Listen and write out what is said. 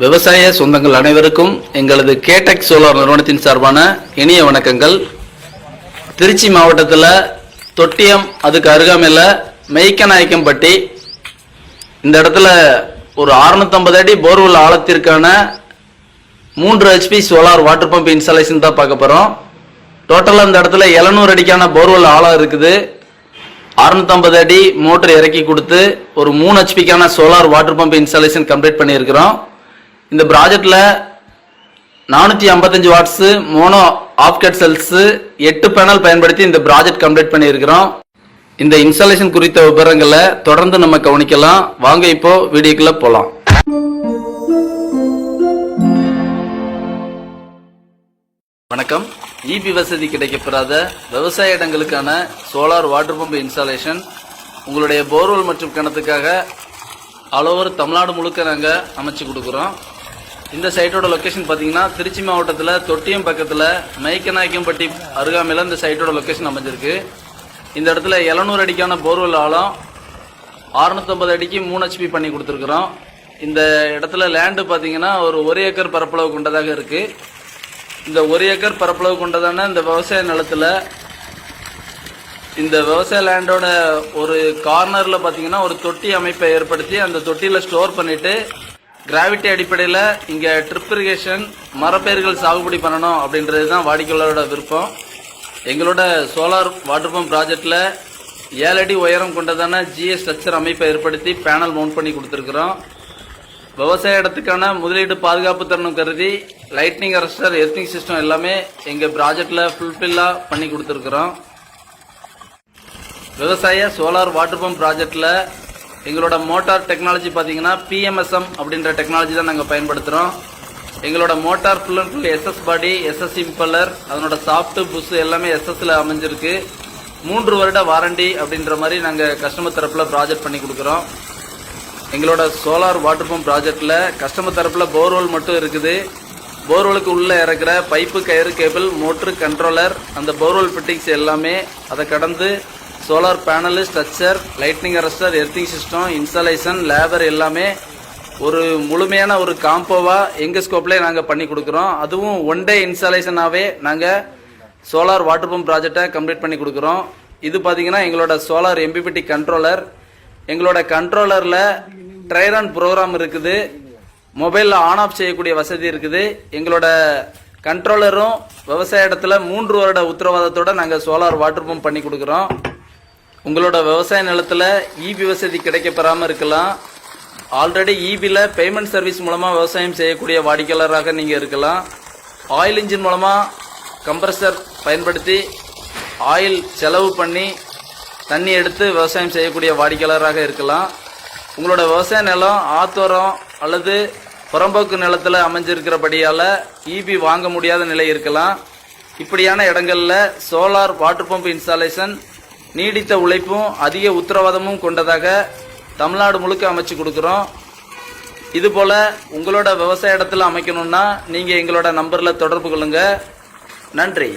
விவசாய சொந்தங்கள் அனைவருக்கும் எங்களது கேடெக் சோலார் நிறுவனத்தின் சார்பான இனிய வணக்கங்கள். திருச்சி மாவட்டத்தில் தொட்டியம் அதுக்கு அருகாமையில் மெய்க்கநாயக்கம்பட்டி. இந்த இடத்துல ஒரு 650 அடி போர்வெல் ஆழத்திற்கான மூன்று HP solar water pump installation தான் பார்க்க போகிறோம் டோட்டலாக இந்த இடத்துல 700 அடிக்கான போர்வெல் ஆழம் இருக்குது. 650 அடி மோட்டர் இறக்கி கொடுத்து ஒரு மூணு ஹெச்பிக்கான solar water pump installation complete பண்ணியிருக்கிறோம். இந்த ப்ராஜெக்டில் நானூற்றி ஐம்பத்தஞ்சு watts mono half cut cells எட்டு பேனல் பயன்படுத்தி இந்த ப்ராஜெக்ட் கம்ப்ளீட் பண்ணியிருக்கிறோம். இந்த இன்ஸ்டாலேஷன் குறித்த விவரங்களை தொடர்ந்து நம்ம கவனிக்கலாம். வாங்க இப்போ வீடியோக்குள்ள போகலாம் வணக்கம். இபி வசதி கிடைக்கப்பெறாத விவசாய இடங்களுக்கான சோலார் வாட்டர் பம்ப் இன்ஸ்டாலேஷன் உங்களுடைய போர்வெல் மற்றும் கிணத்துக்காக ஆல் ஓவர் தமிழ்நாடு முழுக்க நாங்கள் அமைச்சு கொடுக்குறோம். இந்த சைட்டோட லொக்கேஷன் பார்த்தீங்கன்னா திருச்சி மாவட்டத்தில் தொட்டியம் பக்கத்தில் மைக்கநாயக்கம்பட்டி அருகாமையில் இந்த சைட்டோட லொக்கேஷன் அமைஞ்சிருக்கு. இந்த இடத்துல 700 அடிக்கான போர்வெல் ஆழம் 650 அடிக்கு மூணு ஹெச்பி பண்ணி கொடுத்துருக்குறோம். இந்த இடத்துல லேண்டு பார்த்தீங்கன்னா ஒரு ஒரு ஏக்கர் பரப்பளவு கொண்டதாக இருக்குது இந்த ஒரு ஏக்கர் பரப்பளவு கொண்டதான இந்த விவசாய நிலத்தில் இந்த விவசாய லேண்டோட ஒரு கார்னரில் பார்த்தீங்கன்னா ஒரு தொட்டி அமைப்பை ஏற்படுத்தி அந்த தொட்டியில் ஸ்டோர் பண்ணிவிட்டு கிராவிட்டி அடிப்படையில் இங்கே ட்ரிப் இரிகேஷன் மரப்பயிர்கள் சாகுபடி பண்ணணும் அப்படின்றது தான் வாடிக்கையாளரோட விருப்பம். எங்களோட சோலார் வாட்டர் பம்ப் ப்ராஜெக்டில் ஏழு அடி உயரம் கொண்டதான ஜிஎஸ் ஸ்ட்ரக்சர் அமைப்பை ஏற்படுத்தி பேனல் மவுண்ட் பண்ணி கொடுத்துருக்குறோம். விவசாய இடத்துக்கான முதலீடு பாதுகாப்பு தருணம் கருதி லைட்னிங் அரஸ்டர் எர்த்திங் சிஸ்டம் எல்லாமே எங்கள் ப்ராஜெக்டில் ஃபுல்ஃபில்லாக பண்ணி கொடுத்துருக்குறோம். விவசாய சோலார் வாட்டர் பம்ப் ப்ராஜெக்டில் எங்களோட மோட்டார் டெக்னாலஜி பார்த்தீங்கன்னா பிஎம்எஸ்எம் அப்படின்ற டெக்னாலஜி தான் நாங்கள் பயன்படுத்துகிறோம் எங்களோட motor full and full SS body SS impeller அதனோட சாஃப்ட்டு புஷ் எல்லாமே எஸ்எஸ்ல அமைஞ்சிருக்கு. மூன்று வருட வாரண்டி அப்படின்ற மாதிரி நாங்கள் கஸ்டமர் தரப்பில் ப்ராஜெக்ட் பண்ணி கொடுக்குறோம். எங்களோட சோலார் வாட்டர் பம்ப் ப்ராஜெக்டில் கஸ்டமர் தரப்பில் போர்வெல் மட்டும் இருக்குது. போர்வெலுக்கு உள்ளே இறக்குற பைப்பு கயிறு கேபிள் மோட்ரு கண்ட்ரோலர் அந்த போர்வெல் ஃபிட்டிங்ஸ் எல்லாமே அதை கடந்து solar panel structure lightning arrester earthing system installation labour எல்லாமே ஒரு முழுமையான ஒரு காம்போவாக எங்கள் ஸ்கோப்லேயே நாங்கள் பண்ணி கொடுக்குறோம். அதுவும் ஒன் டே இன்ஸ்டாலேஷனாகவே நாங்கள் சோலார் வாட்டர் பம்ப் ப்ராஜெக்டை கம்ப்ளீட் பண்ணி கொடுக்குறோம். இது பார்த்தீங்கன்னா எங்களோட சோலார் எம்பிபிடி கண்ட்ரோலர் எங்களோட கண்ட்ரோலரில் ட்ரைரன் ப்ரோக்ராம் இருக்குது. மொபைலில் ஆன் ஆஃப் செய்யக்கூடிய வசதி இருக்குது. எங்களோட கண்ட்ரோலரும் விவசாய இடத்துல மூன்று வருட உத்தரவாதத்தோட நாங்கள் சோலார் வாட்டர் பம்ப் பண்ணி கொடுக்குறோம். உங்களோட விவசாய நிலத்தில் இபி வசதி கிடைக்கப்பெறாமல் இருக்கலாம். ஆல்ரெடி இபியில் பேமெண்ட் சர்வீஸ் மூலமாக விவசாயம் செய்யக்கூடிய வாடிக்கையாளராக நீங்கள் இருக்கலாம். ஆயில் இன்ஜின் மூலமாக கம்ப்ரஸர் பயன்படுத்தி ஆயில் செலவு பண்ணி தண்ணி எடுத்து விவசாயம் செய்யக்கூடிய வாடிக்கையாளராக இருக்கலாம். உங்களோட விவசாய நிலம் ஆத்தோரம் அல்லது புறம்போக்கு நிலத்தில் அமைஞ்சிருக்கிறபடியால் இபி வாங்க முடியாத நிலை இருக்கலாம். இப்படியான இடங்களில் சோலார் வாட்டர் பம்ப் இன்ஸ்டாலேஷன் நீடித்த உழைப்பும் அதிக உத்தரவாதமும் கொண்டதாக தமிழ்நாடு முழுக்க அமைச்சு கொடுக்குறோம். இதுபோல் உங்களோட விவசாய இடத்துல அமைக்கணும்னா நீங்கள் எங்களோட நம்பரில் தொடர்பு கொள்ளுங்கள் நன்றி.